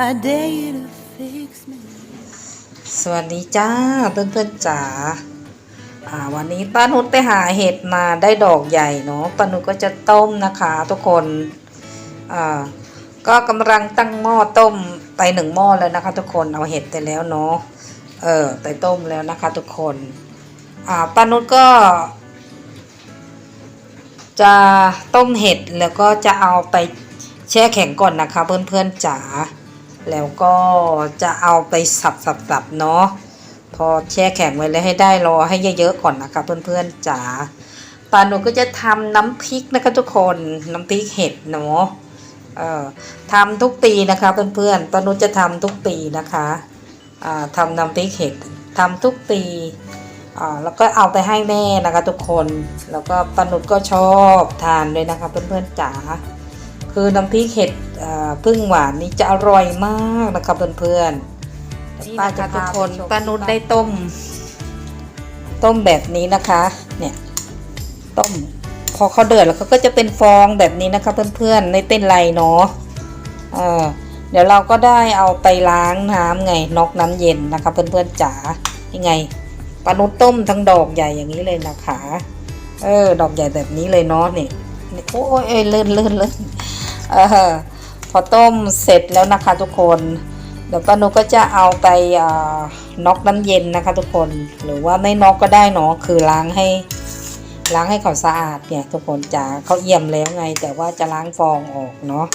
I dare you to fix me. สวัสดีจ้าเพื่อนๆจ๋าอ่าวันนี้ป้านุชไปหาเห็ดมาได้ดอกใหญ่เนาะป้านุชก็จะต้มนะคะทุกคนอ่าก็กำลังตั้งหม้อต้มไปหนึ่งหม้อแล้วนะคะ ทุกคนเอาเห็ดไปแล้วเนาะเออไปต้มแล้วนะคะ ทุกคนอ่าป้านุชก็ จะต้มเห็ดแล้วก็จะเอาไปแช่แข็งก่อนนะคะ เพื่อนๆจ๋า แล้วก็จะเอาไปสับสับสับเนาะพอแช่แข็งไว้แล้วให้ได้รอให้เยอะๆก่อนนะคะเพื่อนๆจ๋าปาหนูก็จะทำน้ำพริกนะคะทุกคนน้ำพริกเห็ดเนาะเอ่อทำทุกปีนะคะเพื่อนๆปาหนูจะทำทุกปีนะคะอ่าทำน้ำพริกเห็ดทำทุกปีอ่าแล้วก็เอาไปให้แม่นะคะทุกคน แล้วก็ปาหนุก็ชอบทานด้วยนะคะเพื่อนๆจ๋า คือน้ำพริกเห็ดเอ่อพึ่งหวานนี่จะอร่อยมากนะคะเพื่อนๆป้าจะทุกคนป้านุชได้ต้ม ต้มแบบนี้นะคะ เนี่ย ต้ม พอเขาเดือดแล้วเขาก็จะเป็นฟองแบบนี้นะคะเพื่อนๆไม่เป็นไรเนาะเออเดี๋ยวเราก็ได้เอาไปล้างน้ำไงนอกน้ำเย็นนะคะเพื่อนๆจ๋ายังไงปลานุชต้มทั้งดอกใหญ่อย่างนี้เลยนะคะ เออ ดอกใหญ่แบบนี้เลยเนาะนี่นี่โอ้ยเอ้ยเลื่อนเลื่อนเลื่อน เออพอต้มเสร็จแล้วนะคะทุกคนเดี๋ยวป้านุก็จะเอาไปน็อกน้ำเย็นนะคะ ทุกคนหรือว่าไม่น็อกก็ได้เนาะคือล้างให้ล้างให้เขาสะอาดเนี่ยทุกคนจ๋าเขาเอี่ยมแล้วไง แต่ว่าจะล้างฟองออกเนาะ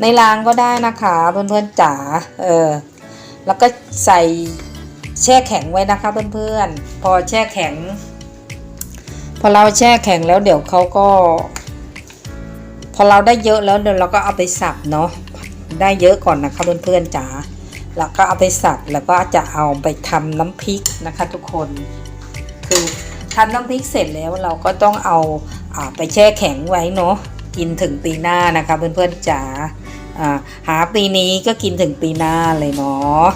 ในล้างก็ได้นะคะเพื่อนๆจ๋าเออแล้วก็ใส่แช่แข็งไว้นะคะเพื่อนๆพอแช่แข็ง พอเราแช่แข็งแล้วเดี๋ยวเขาก็ พอเราได้เยอะแล้วเดี๋ยวเราก็เอาไปสับเนาะได้เยอะก่อนนะคะเพื่อนๆจ๋าแล้วก็เอาไปสับแล้วก็จะเอาไปทำน้ำพริกนะคะ ทุกคนคือทำน้ำพริกเสร็จแล้วเราก็ต้องเอาอาไปแช่แข็งไว้เนาะกินถึงปีหน้านะคะเพื่อนๆจ๋าหาปีนี้ก็กินถึงปีหน้าเลยเนาะ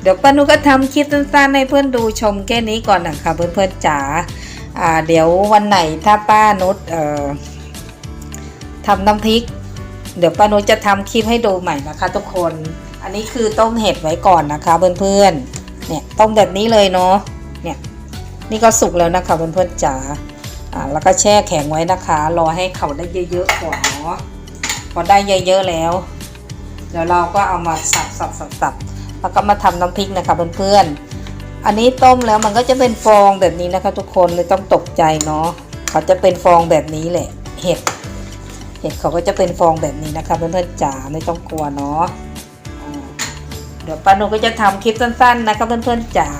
เดี๋ยวป้านุก็ทำคลิปสั้นๆให้เพื่อนดูชมแค่นี้ก่อนนะคะเพื่อนๆจ๋า อ่าเดี๋ยววันไหนถ้าป้านุชเอ่อทำน้ำพริก เดี๋ยวป้านุชจะทำคลิปให้ดูใหม่นะคะทุกคน อันนี้คือต้มเห็ดไว้ก่อนนะคะ เพื่อนๆ เนี่ยต้มแบบนี้เลยเนาะ เนี่ยนี่ก็สุกแล้วนะคะเพื่อนๆจ๋า อ่าแล้วก็แช่แข็งไว้นะคะ รอให้เขาได้เยอะๆก่อนเนาะ พอได้เยอะๆแล้ว เดี๋ยวเราก็เอามาสับสับสับสับแล้วก็มาทำน้ำพริกนะคะเพื่อนๆ อันนี้ต้มแล้วมันก็จะเป็นฟองแบบนี้นะคะ ทุกคนเลยต้องตกใจเนาะเขาจะเป็นฟองแบบนี้แหละ เห็ด เห็ดเขาก็จะเป็นฟองแบบนี้นะคะเพื่อนๆจ๋าไม่ต้องกลัวเนาะเดี๋ยวป้านุก็จะทำคลิปสั้น ๆ นะคะเพื่อนๆจ๋า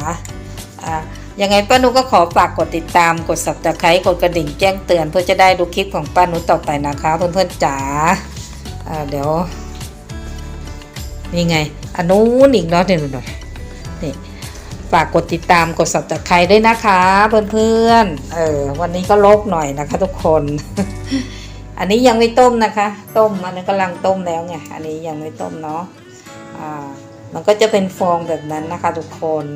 อ่ายังไงป้านุก็ขอฝากกดติดตามกด subscribe กดกระดิ่งแจ้งเตือนเพื่อจะได้ดูคลิปของป้านุต่อไปนะคะ เพื่อนๆจ๋าอ่าเดี๋ยวนี่ไงอันนู้นอีกเนาะเดี๋ยวหน่อยนี่ ฝากกดติดตามกด subscribe ด้วยนะคะ เพื่อนๆ เออวันนี้ก็ลกหน่อยนะคะทุกคน อันนี้ยังไม่ต้มนะคะ ต้มอันนี้กำลังต้มแล้วไงอันนี้ยังไม่ต้มเนาะอ่ามันก็จะเป็นฟองแบบนั้นนะคะ ทุกคน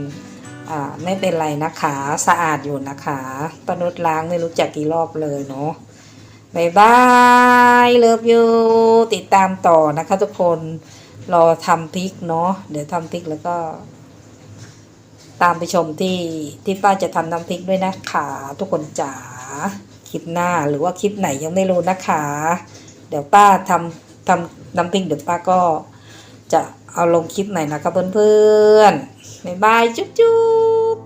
อ่าไม่เป็นไรนะคะสะอาดอยู่นะคะปนุษล้างไม่รู้จักกี่รอบเลยเนาะบายบายเลิฟยูติดตามต่อนะคะทุกคนรอทำพริกเนาะเดี๋ยวทำพริกแล้วก็ ตามไปชมที่ที่ป้าจะทำน้ำพริกด้วยนะคะทุกคนจ๋าคลิปหน้าหรือว่าคลิปไหนยังไม่รู้นะคะ เดี๋ยวป้าทำทำน้ำพริกเดี๋ยวป้าก็จะเอาลงคลิปไหนนะคะเพื่อนๆบ๊ายบายจุ๊บจุ๊บ